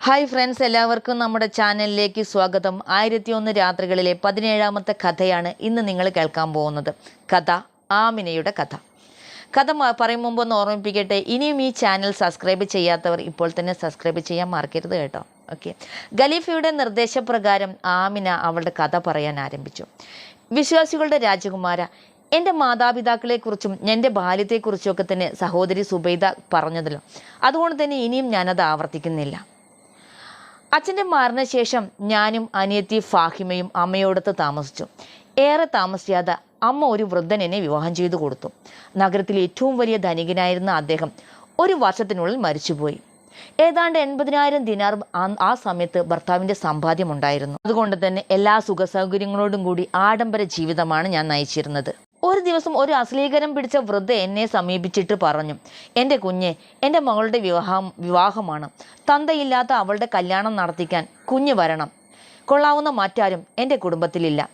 Hi friends എല്ലാവർക്കും നമ്മുടെ ചാനലിലേക്ക് സ്വാഗതം. ആയിരത്തി ഒന്ന് രാത്രികളിലെ പതിനേഴാമത്തെ കഥയാണ് ഇന്ന് നിങ്ങൾ കേൾക്കാൻ പോകുന്നത്. കഥ ആമിനയുടെ കഥ. കഥ പറയും മുമ്പ് ഒന്ന് ഓർമ്മിപ്പിക്കട്ടെ ഇനിയും ഈ ചാനൽ സബ്സ്ക്രൈബ് ചെയ്യാത്തവർ ഇപ്പോൾ തന്നെ സബ്സ്ക്രൈബ് ചെയ്യാൻ മറക്കരുത് കേട്ടോ. ഓക്കെ. ഖലീഫയുടെ നിർദ്ദേശപ്രകാരം ആമിന അവളുടെ കഥ പറയാൻ ആരംഭിച്ചു. വിശ്വാസികളുടെ രാജകുമാര എന്റെ മാതാപിതാക്കളെക്കുറിച്ചും എന്റെ ബാല്യത്തെക്കുറിച്ചും ഒക്കെ തന്നെ സഹോദരി സുബൈദ പറഞ്ഞതല്ലോ. അതുകൊണ്ട് തന്നെ ഇനിയും ഞാനത് ആവർത്തിക്കുന്നില്ല. അച്ഛന്റെ മരണശേഷം ഞാനും അനിയത്തി ഫാഹിമയും അമ്മയോടൊത്ത് താമസിച്ചു. ഏറെ താമസിയാതെ അമ്മ ഒരു വൃദ്ധൻ എന്നെ വിവാഹം ചെയ്തു കൊടുത്തു. നഗരത്തിലെ ഏറ്റവും വലിയ ധനികനായിരുന്ന അദ്ദേഹം ഒരു വർഷത്തിനുള്ളിൽ മരിച്ചുപോയി. ഏതാണ്ട് എൺപതിനായിരം ദിനാർ ആ- സമയത്ത് ഭർത്താവിന്റെ സമ്പാദ്യമുണ്ടായിരുന്നു അതുകൊണ്ട് തന്നെ എല്ലാ സുഖ സൗകര്യങ്ങളോടും കൂടി ആഡംബര ജീവിതമാണ് ഞാൻ നയിച്ചിരുന്നത്. ഒരു ദിവസം ഒരു അശ്ലീകരം പിടിച്ച വൃദ്ധ എന്നെ സമീപിച്ചിട്ട് പറഞ്ഞു എന്റെ കുഞ്ഞ് എന്റെ മകളുടെ വിവാഹം വിവാഹമാണ്. തന്തയില്ലാത്ത അവളുടെ കല്യാണം നടത്തിക്കാൻ കുഞ്ഞ് വരണം. കൊള്ളാവുന്ന മറ്റാരും എന്റെ കുടുംബത്തിലില്ല.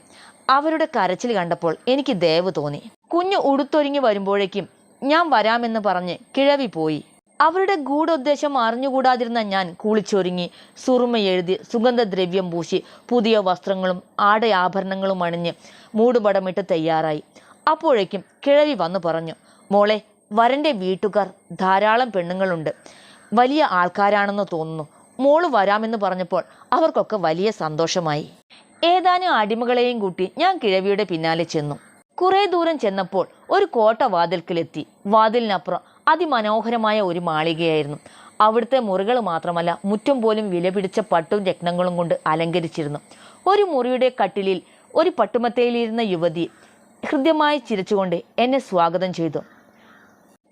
അവരുടെ കരച്ചിൽ കണ്ടപ്പോൾ എനിക്ക് ദയവ് തോന്നി. കുഞ്ഞ് ഉടുത്തൊരുങ്ങി വരുമ്പോഴേക്കും ഞാൻ വരാമെന്ന് പറഞ്ഞ് കിഴവി പോയി. അവരുടെ ഗൂഢോദ്ദേശം അറിഞ്ഞുകൂടാതിരുന്ന ഞാൻ കുളിച്ചൊരുങ്ങി സുറുമ എഴുതി സുഗന്ധദ്രവ്യം പൂശി പുതിയ വസ്ത്രങ്ങളും ആടയാഭരണങ്ങളും അണിഞ്ഞ് മൂടുപടമിട്ട് തയ്യാറായി. അപ്പോഴേക്കും കിഴവി വന്നു പറഞ്ഞു മോളെ വരന്റെ വീട്ടുകാർ ധാരാളം പെണ്ണുങ്ങളുണ്ട്. വലിയ ആൾക്കാരാണെന്ന് തോന്നുന്നു. മോൾ വരാമെന്ന് പറഞ്ഞപ്പോൾ അവർക്കൊക്കെ വലിയ സന്തോഷമായി. ഏതാനും അടിമകളെയും കൂട്ടി ഞാൻ കിഴവിയുടെ പിന്നാലെ ചെന്നു. കുറേ ദൂരം ചെന്നപ്പോൾ ഒരു കോട്ട വാതിൽക്കിലെത്തി. വാതിലിനപ്പുറം അതിമനോഹരമായ ഒരു മാളികയായിരുന്നു. അവിടുത്തെ മുറികൾ മാത്രമല്ല മുറ്റം പോലും വിലപിടിച്ച പട്ടും രത്നങ്ങളും കൊണ്ട് അലങ്കരിച്ചിരുന്നു. ഒരു മുറിയുടെ കട്ടിലിൽ ഒരു പട്ടുമത്തയിലിരുന്ന യുവതി ഹൃദ്യമായി ചിരിച്ചുകൊണ്ട് എന്നെ സ്വാഗതം ചെയ്തു.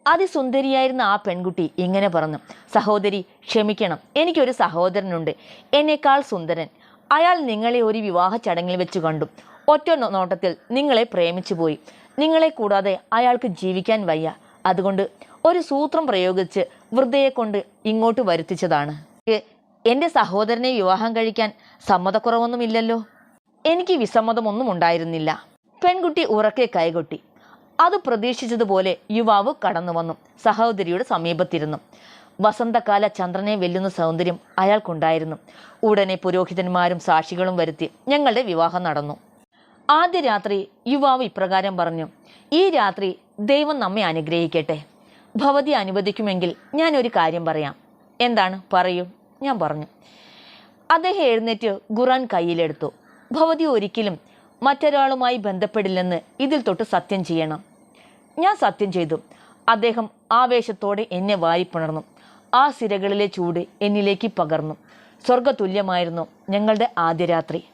അതിസുന്ദരിയായിരുന്ന ആ പെൺകുട്ടി ഇങ്ങനെ പറഞ്ഞു സഹോദരി ക്ഷമിക്കണം. എനിക്കൊരു സഹോദരനുണ്ട്. എന്നേക്കാൾ സുന്ദരൻ. അയാൾ നിങ്ങളെ ഒരു വിവാഹ ചടങ്ങിൽ വെച്ച് കണ്ടു. ഒറ്റ നോട്ടത്തിൽ നിങ്ങളെ പ്രേമിച്ചു പോയി. നിങ്ങളെ കൂടാതെ അയാൾക്ക് ജീവിക്കാൻ വയ്യ. അതുകൊണ്ട് ഒരു സൂത്രം പ്രയോഗിച്ച് വൃദ്ധയെ കൊണ്ട് ഇങ്ങോട്ട് വരുത്തിച്ചതാണ്. എന്റെ സഹോദരനെ വിവാഹം കഴിക്കാൻ സമ്മതക്കുറവൊന്നുമില്ലല്ലോ? എനിക്ക് വിസമ്മതമൊന്നും ഉണ്ടായിരുന്നില്ല. പെൺകുട്ടി ഉറക്കെ കൈകൊട്ടി. അത് പ്രതീക്ഷിച്ചതുപോലെ യുവാവ് കടന്നു വന്നു. സഹോദരിയുടെ സമീപത്തിരുന്നു. വസന്തകാല ചന്ദ്രനെ വെല്ലുന്ന സൗന്ദര്യം അയാൾക്കുണ്ടായിരുന്നു. ഉടനെ പുരോഹിതന്മാരും സാക്ഷികളും വരുത്തി ഞങ്ങളുടെ വിവാഹം നടന്നു. ആദ്യ രാത്രി യുവാവ് ഇപ്രകാരം പറഞ്ഞു ഈ രാത്രി ദൈവം നമ്മെ അനുഗ്രഹിക്കട്ടെ. ഭവതി അനുവദിക്കുമെങ്കിൽ ഞാൻ ഒരു കാര്യം പറയാം. എന്താണ്? പറയൂ. ഞാൻ പറഞ്ഞു. അദ്ദേഹം എഴുന്നേറ്റ് ഖുറാൻ കയ്യിലെടുത്തു. ഭവതി ഒരിക്കലും മറ്റൊരാളുമായി ബന്ധപ്പെടില്ലെന്ന് ഇതിൽ തൊട്ട് സത്യം ചെയ്യണം. ഞാൻ സത്യം ചെയ്തു. അദ്ദേഹം ആവേശത്തോടെ എന്നെ വാരിപ്പുണർന്നു. ആ സിരകളിലെ ചൂട് എന്നിലേക്ക് പകർന്നു. സ്വർഗതുല്യമായിരുന്നു ഞങ്ങളുടെ ആദ്യ രാത്രി.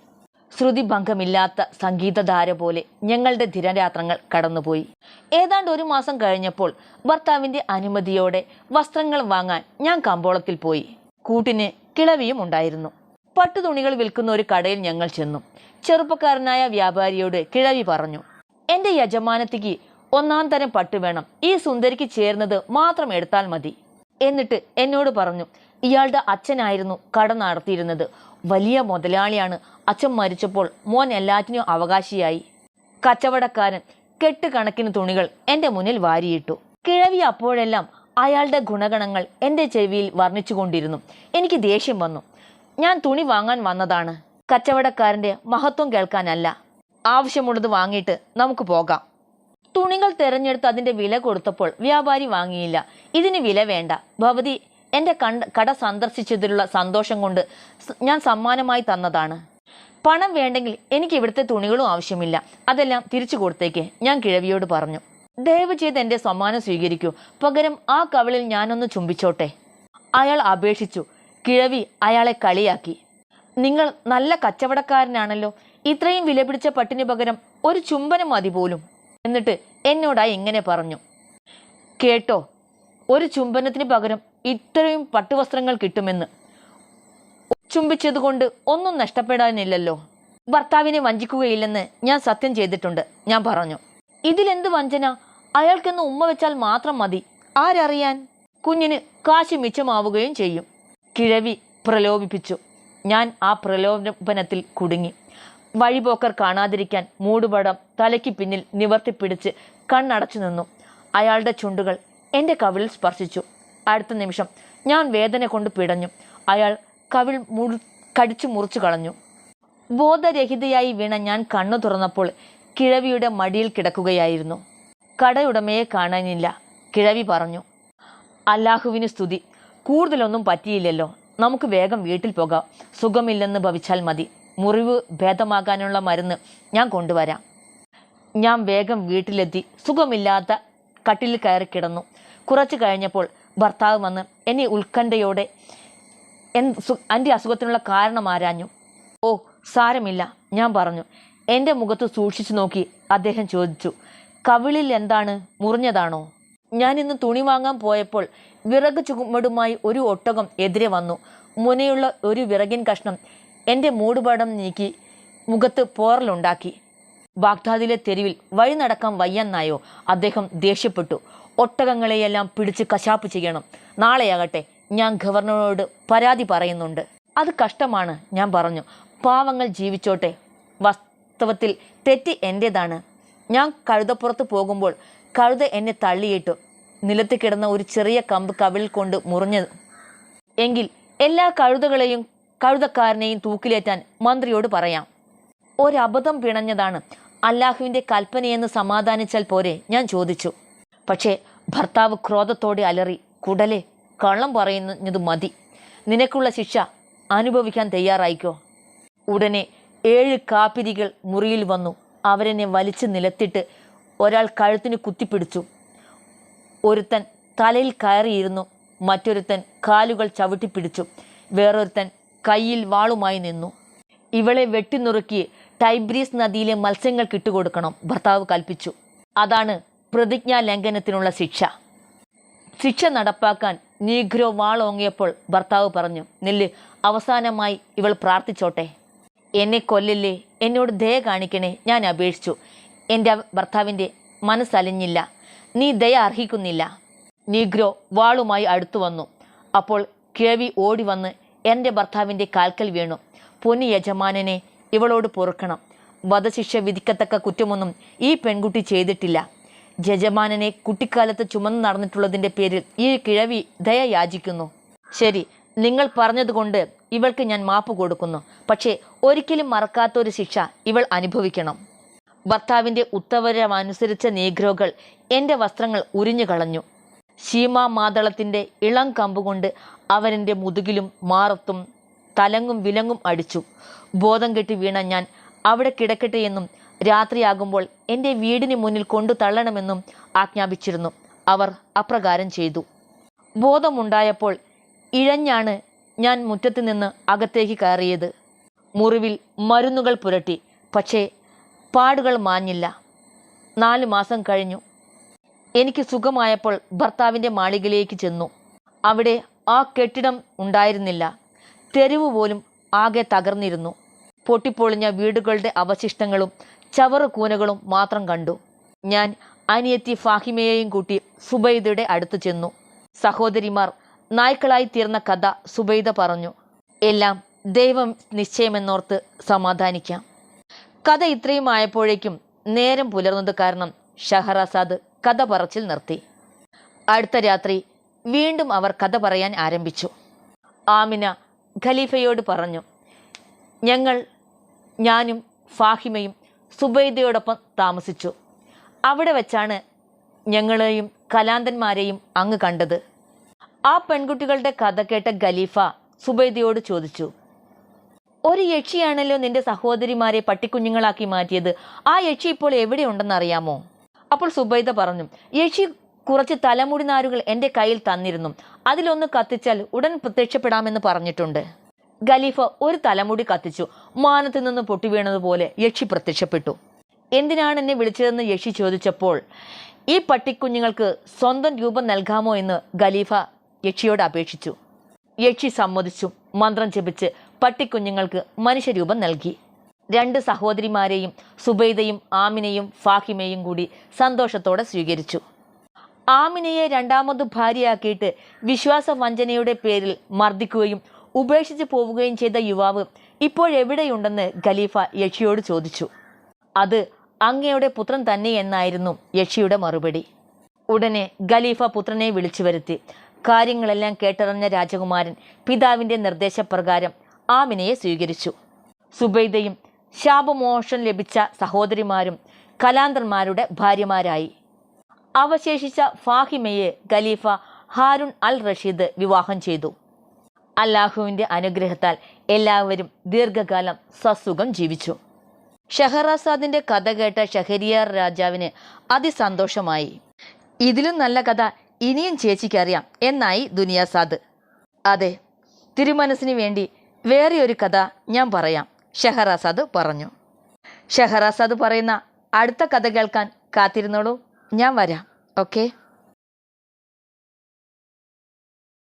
ശ്രുതിഭംഗമില്ലാത്ത സംഗീതധാര പോലെ ഞങ്ങളുടെ ദിനരാത്രങ്ങൾ കടന്നുപോയി. ഏതാണ്ട് ഒരു മാസം കഴിഞ്ഞപ്പോൾ ഭർത്താവിന്റെ അനുമതിയോടെ വസ്ത്രങ്ങൾ വാങ്ങാൻ ഞാൻ കമ്പോളത്തിൽ പോയി. കൂട്ടിന് കിളവിയും ഉണ്ടായിരുന്നു. പട്ടുതുണികൾ വിൽക്കുന്ന ഒരു കടയിൽ ഞങ്ങൾ ചെന്നു. ചെറുപ്പക്കാരനായ വ്യാപാരിയോട് കിഴവി പറഞ്ഞു എന്റെ യജമാനത്തിക്ക് ഒന്നാം തരം പട്ട് വേണം. ഈ സുന്ദരിക്ക് ചേർന്നത് മാത്രം എടുത്താൽ മതി. എന്നിട്ട് എന്നോട് പറഞ്ഞു ഇയാളുടെ അച്ഛനായിരുന്നു കട നടത്തിയിരുന്നത്. വലിയ മുതലാളിയാണ്. അച്ഛൻ മരിച്ചപ്പോൾ മോൻ എല്ലാറ്റിനും അവകാശിയായി. കച്ചവടക്കാരൻ കെട്ടുകണക്കിന് തുണികൾ എന്റെ മുന്നിൽ വാരിയിട്ടു. കിഴവി അപ്പോഴെല്ലാം അയാളുടെ ഗുണഗണങ്ങൾ എന്റെ ചെവിയിൽ വർണിച്ചുകൊണ്ടിരുന്നു. എനിക്ക് ദേഷ്യം വന്നു. ഞാൻ തുണി വാങ്ങാൻ വന്നതാണ്. കച്ചവടക്കാരന്റെ മഹത്വം കേൾക്കാനല്ല. ആവശ്യമുള്ളത് വാങ്ങിയിട്ട് നമുക്ക് പോകാം. തുണികൾ തിരഞ്ഞെടുത്ത് അതിന്റെ വില കൊടുത്തപ്പോൾ വ്യാപാരി വാങ്ങിയില്ല. ഇതിന് വില വേണ്ട. ഭവതി എന്റെ കണ്ട കട സന്ദർശിച്ചതിലുള്ള സന്തോഷം കൊണ്ട് ഞാൻ സമ്മാനമായി തന്നതാണ്. പണം വേണ്ടെങ്കിൽ എനിക്ക് ഇവിടുത്തെ തുണികളും ആവശ്യമില്ല. അതെല്ലാം തിരിച്ചു കൊടുത്തേക്ക് ഞാൻ കിഴവിയോട് പറഞ്ഞു. ദയവ് ചെയ്ത് എന്റെ സമ്മാനം സ്വീകരിക്കൂ. പകരം ആ കവിളിൽ ഞാനൊന്ന് ചുംബിച്ചോട്ടെ. അയാൾ അപേക്ഷിച്ചു. കിഴവി അയാളെ കളിയാക്കി. നിങ്ങൾ നല്ല കച്ചവടക്കാരനാണല്ലോ. ഇത്രയും വിലപിടിച്ച പട്ടിന് പകരം ഒരു ചുംബനം മതി പോലും. എന്നിട്ട് എന്നോടായി ഇങ്ങനെ പറഞ്ഞു. കേട്ടോ ഒരു ചുംബനത്തിന് പകരം ഇത്രയും പട്ടുവസ്ത്രങ്ങൾ കിട്ടുമെന്ന്. ചുംബിച്ചതുകൊണ്ട് ഒന്നും നഷ്ടപ്പെടാനില്ലല്ലോ. ഭർത്താവിനെ വഞ്ചിക്കുകയില്ലെന്ന് ഞാൻ സത്യം ചെയ്തിട്ടുണ്ട് ഞാൻ പറഞ്ഞു. ഇതിലെന്ത് വഞ്ചന? അയാൾക്കെന്ന് ഉമ്മ വെച്ചാൽ മാത്രം മതി. ആരറിയാൻ? കുഞ്ഞിന് കാശ് മിച്ചമാവുകയും ചെയ്യും. കിഴവി പ്രലോഭിപ്പിച്ചു. ഞാൻ ആ പ്രലോഭനത്തിൽ കുടുങ്ങി. വഴിപോക്കർ കാണാതിരിക്കാൻ മൂടുപടം തലയ്ക്ക് പിന്നിൽ നിവർത്തിപ്പിടിച്ച് കണ്ണടച്ചു നിന്നു. അയാളുടെ ചുണ്ടുകൾ എന്റെ കവിളിൽ സ്പർശിച്ചു. അടുത്ത നിമിഷം ഞാൻ വേദന കൊണ്ട് പിടഞ്ഞു. അയാൾ കവിൾ മുറി കടിച്ചു മുറിച്ചു കളഞ്ഞു. ബോധരഹിതയായി വീണ ഞാൻ കണ്ണു തുറന്നപ്പോൾ കിഴവിയുടെ മടിയിൽ കിടക്കുകയായിരുന്നു. കടയുടമയെ കാണാനില്ല കിഴവി പറഞ്ഞു. അല്ലാഹുവിന് സ്തുതി കൂടുതലൊന്നും പറ്റിയില്ലല്ലോ. നമുക്ക് വേഗം വീട്ടിൽ പോകാം. സുഖമില്ലെന്ന് ഭവിച്ചാൽ മതി. മുറിവ് ഭേദമാകാനുള്ള മരുന്ന് ഞാൻ കൊണ്ടുവരാം. ഞാൻ വേഗം വീട്ടിലെത്തി. സുഖമില്ലാത്ത കട്ടിലിൽ കയറി കിടന്നു. കുറച്ചു കഴിഞ്ഞപ്പോൾ ഭർത്താവ് വന്ന് എന്നെ ഉത്കണ്ഠയോടെ എന്റെ അസുഖത്തിനുള്ള കാരണം ആരാഞ്ഞു? ഓ സാരമില്ല ഞാൻ പറഞ്ഞു. എന്റെ മുഖത്ത് സൂക്ഷിച്ചു നോക്കി അദ്ദേഹം ചോദിച്ചു. കവിളിൽ എന്താണ്? മുറിഞ്ഞതാണോ? ഞാൻ ഇന്ന് തുണി വാങ്ങാൻ പോയപ്പോൾ വിറക് ചുമടുമായി ഒരു ഒട്ടകം എതിരെ വന്നു. മുനയുള്ള ഒരു വിറകിൻ കഷ്ണം എന്റെ മൂടുപടം നീക്കി മുഖത്ത് പോറലുണ്ടാക്കി. ബാഗ്ദാദിലെ തെരുവിൽ വഴി നടക്കാൻ വയ്യെന്നായോ അദ്ദേഹം ദേഷ്യപ്പെട്ടു. ഒട്ടകങ്ങളെയെല്ലാം പിടിച്ച് കശാപ്പ് ചെയ്യണം. നാളെയാകട്ടെ ഞാൻ ഗവർണറോട് പരാതി പറയുന്നുണ്ട്. അത് കഷ്ടമാണ് ഞാൻ പറഞ്ഞു. പാവങ്ങൾ ജീവിച്ചോട്ടെ. വാസ്തവത്തിൽ തെറ്റ് എന്റേതാണ് ഞാൻ കഴുതപ്പുറത്ത് പോകുമ്പോൾ കഴുത എന്നെ തള്ളിയിട്ടു. നിലത്ത് കിടന്ന ഒരു ചെറിയ കമ്പ് കവിളിൽ കൊണ്ട് മുറിഞ്ഞത്. എങ്കിൽ എല്ലാ കഴുതകളെയും കഴുതക്കാരനെയും തൂക്കിലേറ്റാൻ മന്ത്രിയോട് പറയാം. ഒരബദ്ധം പിണഞ്ഞതാണ് അല്ലാഹുവിന്റെ കൽപ്പനയെന്ന് സമാധാനിച്ചാൽ പോരെ ഞാൻ ചോദിച്ചു. പക്ഷേ ഭർത്താവ് ക്രോധത്തോടെ അലറി കുടലെ കള്ളം പറയുന്നത് മതി. നിനക്കുള്ള ശിക്ഷ അനുഭവിക്കാൻ തയ്യാറായിക്കോ? ഉടനെ ഏഴ് കാപ്പിരികൾ മുറിയിൽ വന്നു. അവരെന്നെ വലിച്ചു നിലത്തിട്ട് ഒരാൾ കഴുത്തിന് കുത്തിപ്പിടിച്ചു. ഒരുത്തൻ തലയിൽ കയറിയിരുന്നു മറ്റൊരുത്തൻ കാലുകൾ ചവിട്ടിപ്പിടിച്ചു. വേറൊരുത്തൻ കയ്യിൽ വാളുമായി നിന്നു. ഇവളെ വെട്ടിനുറുക്കി ടൈബ്രീസ് നദിയിലെ മത്സ്യങ്ങൾ കിട്ടുകൊടുക്കണം ഭർത്താവ് കൽപ്പിച്ചു. അതാണ് പ്രതിജ്ഞാ ലംഘനത്തിനുള്ള ശിക്ഷ. ശിക്ഷ നടപ്പാക്കാൻ നീഗ്രോ വാളോങ്ങിയപ്പോൾ ഭർത്താവ് പറഞ്ഞു നെല്ല് അവസാനമായി ഇവൾ പ്രാർത്ഥിച്ചോട്ടെ. എന്നെ കൊല്ലില്ലേ എന്നോട് ദയ കാണിക്കണേ ഞാൻ അപേക്ഷിച്ചു. എന്റെ ഭർത്താവിന്റെ മനസ്സലിഞ്ഞില്ല. നീ ദയ അർഹിക്കുന്നില്ല. നീഗ്രോ വാളുമായി അടുത്തു വന്നു. അപ്പോൾ കിഴവി ഓടി വന്ന് എന്റെ ഭർത്താവിന്റെ കാൽക്കൽ വീണു. പൊന്നു യജമാനനെ ഇവളോട് പൊറുക്കണം. വധശിക്ഷ വിധിക്കത്തക്ക കുറ്റമൊന്നും ഈ പെൺകുട്ടി ചെയ്തിട്ടില്ല. യജമാനനെ കുട്ടിക്കാലത്ത് ചുമന്ന് നടന്നിട്ടുള്ളതിന്റെ പേരിൽ ഈ കിഴവി ദയ യാചിക്കുന്നു. ശരി നിങ്ങൾ പറഞ്ഞതുകൊണ്ട് ഇവൾക്ക് ഞാൻ മാപ്പ് കൊടുക്കുന്നു. പക്ഷേ ഒരിക്കലും മറക്കാത്തൊരു ശിക്ഷ ഇവൾ അനുഭവിക്കണം. ഭർത്താവിന്റെ ഉത്തരവനുസരിച്ച നീഗ്രോകൾ എന്റെ വസ്ത്രങ്ങൾ ഉരിഞ്ഞു കളഞ്ഞു. ശീമാ മാതളത്തിന്റെ ഇളം കമ്പുകൊണ്ട് അവരെന്റെ മുതുകിലും മാറത്തും തലങ്ങും വിലങ്ങും അടിച്ചു. ബോധം കെട്ടി വീണ ഞാൻ അവിടെ കിടക്കട്ടെ എന്നും രാത്രിയാകുമ്പോൾ എന്റെ വീടിന് മുന്നിൽ കൊണ്ടു തള്ളണമെന്നും ആജ്ഞാപിച്ചിരുന്നു. അവർ അപ്രകാരം ചെയ്തു. ബോധമുണ്ടായപ്പോൾ ഇഴഞ്ഞാണ് ഞാൻ മുറ്റത്ത് നിന്ന് അകത്തേക്ക് കയറിയത്. മുറിവിൽ മരുന്നുകൾ പുരട്ടി. പക്ഷേ പാടുകൾ മാഞ്ഞില്ല. നാല് മാസം കഴിഞ്ഞു. എനിക്ക് സുഖമായപ്പോൾ ഭർത്താവിന്റെ മാളികയിലേക്ക് ചെന്നു. അവിടെ ആ കെട്ടിടം ഉണ്ടായിരുന്നില്ല. തെരുവ് പോലും ആകെ തകർന്നിരുന്നു. പൊട്ടിപ്പൊളിഞ്ഞ വീടുകളുടെ അവശിഷ്ടങ്ങളും ചവറുകൂനകളും മാത്രം കണ്ടു. ഞാൻ അനിയത്തി ഫാഹിമയെയും കൂട്ടി സുബൈദയുടെ അടുത്ത് ചെന്നു. സഹോദരിമാർ നായ്ക്കളായി തീർന്ന കഥ സുബൈദ പറഞ്ഞു. എല്ലാം ദൈവം നിശ്ചയമെന്നോർത്ത് സമാധാനിക്കാം. കഥ ഇത്രയും ആയപ്പോഴേക്കും നേരം പുലർന്നത് കാരണം ഷഹറാസാദ് കഥ പറച്ചിൽ നിർത്തി. അടുത്ത രാത്രി വീണ്ടും അവർ കഥ പറയാൻ ആരംഭിച്ചു. ആമിന ഖലീഫയോട് പറഞ്ഞു ഞങ്ങൾ ഞാനും ഫാഹിമയും സുബൈദയോടൊപ്പം താമസിച്ചു. അവിടെ വെച്ചാണ് ഞങ്ങളെയും കലാന്തന്മാരെയും അങ്ങ് കണ്ടത്. ആ പെൺകുട്ടികളുടെ കഥ കേട്ട ഖലീഫ സുബൈദയോട് ചോദിച്ചു ഒരു യക്ഷിയാണല്ലോ നിന്റെ സഹോദരിമാരെ പട്ടിക്കുഞ്ഞുങ്ങളാക്കി മാറ്റിയത്. ആ യക്ഷി ഇപ്പോൾ എവിടെയുണ്ടെന്ന് അറിയാമോ? അപ്പോൾ സുബൈദ പറഞ്ഞു യക്ഷി കുറച്ച് തലമുടി നാരുകൾ എന്റെ കയ്യിൽ തന്നിരുന്നു. അതിലൊന്ന് കത്തിച്ചാൽ ഉടൻ പ്രത്യക്ഷപ്പെടാമെന്ന് പറഞ്ഞിട്ടുണ്ട്. ഖലീഫ ഒരു തലമുടി കത്തിച്ചു. മാനത്തു നിന്ന് പൊട്ടിവീണതുപോലെ യക്ഷി പ്രത്യക്ഷപ്പെട്ടു. എന്തിനാണ് എന്നെ വിളിച്ചതെന്ന് യക്ഷി ചോദിച്ചപ്പോൾ ഈ പട്ടിക്കുഞ്ഞുങ്ങൾക്ക് സ്വന്തം രൂപം നൽകാമോ? എന്ന് ഖലീഫ യക്ഷിയോട് അപേക്ഷിച്ചു. യക്ഷി സമ്മതിച്ചു. മന്ത്രം ജപിച്ച് പട്ടിക്കുഞ്ഞുങ്ങൾക്ക് മനുഷ്യരൂപം നൽകി. രണ്ട് സഹോദരിമാരെയും സുബൈദയും ആമിനയും ഫാഹിമയും കൂടി സന്തോഷത്തോടെ സ്വീകരിച്ചു. ആമിനയെ രണ്ടാമത് ഭാര്യയാക്കിയിട്ട് വിശ്വാസ വഞ്ചനയുടെ പേരിൽ മർദ്ദിക്കുകയും ഉപേക്ഷിച്ച് പോവുകയും ചെയ്ത യുവാവ് ഇപ്പോഴെവിടെയുണ്ടെന്ന് ഖലീഫ യക്ഷിയോട് ചോദിച്ചു. അത് അങ്ങയുടെ പുത്രൻ തന്നെ എന്നായിരുന്നു യക്ഷിയുടെ മറുപടി. ഉടനെ ഖലീഫ പുത്രനെ വിളിച്ചു വരുത്തി കാര്യങ്ങളെല്ലാം കേട്ടറിഞ്ഞ രാജകുമാരൻ പിതാവിന്റെ നിർദ്ദേശപ്രകാരം ആമിനയെ സ്വീകരിച്ചു. സുബൈദയും ശാപമോഷം ലഭിച്ച സഹോദരിമാരും കലാന്തർമാരുടെ ഭാര്യമാരായി. അവശേഷിച്ച ഫാഹിമയെ ഖലീഫ ഹാരുൺ അൽ റഷീദ് വിവാഹം ചെയ്തു. അല്ലാഹുവിന്റെ അനുഗ്രഹത്താൽ എല്ലാവരും ദീർഘകാലം സസുഖം ജീവിച്ചു. ഷഹറാസാദിന്റെ കഥ കേട്ട ഷഹരിയാർ രാജാവിന് അതിസന്തോഷമായി. ഇതിലും നല്ല കഥ ഇനിയും ചേച്ചിക്കറിയാം എന്നായി ദുനിയാസാദ്. അതെ തിരുമനസിന് വേണ്ടി വേറെ ഒരു കഥ ഞാൻ പറയാം. ഷെഹറാസാദ് പറഞ്ഞു. ഷെഹറാസാദ് പറയുന്ന അടുത്ത കഥ കേൾക്കാൻ കാത്തിരുന്നോളൂ. ഞാൻ വരാം. ഓക്കെ?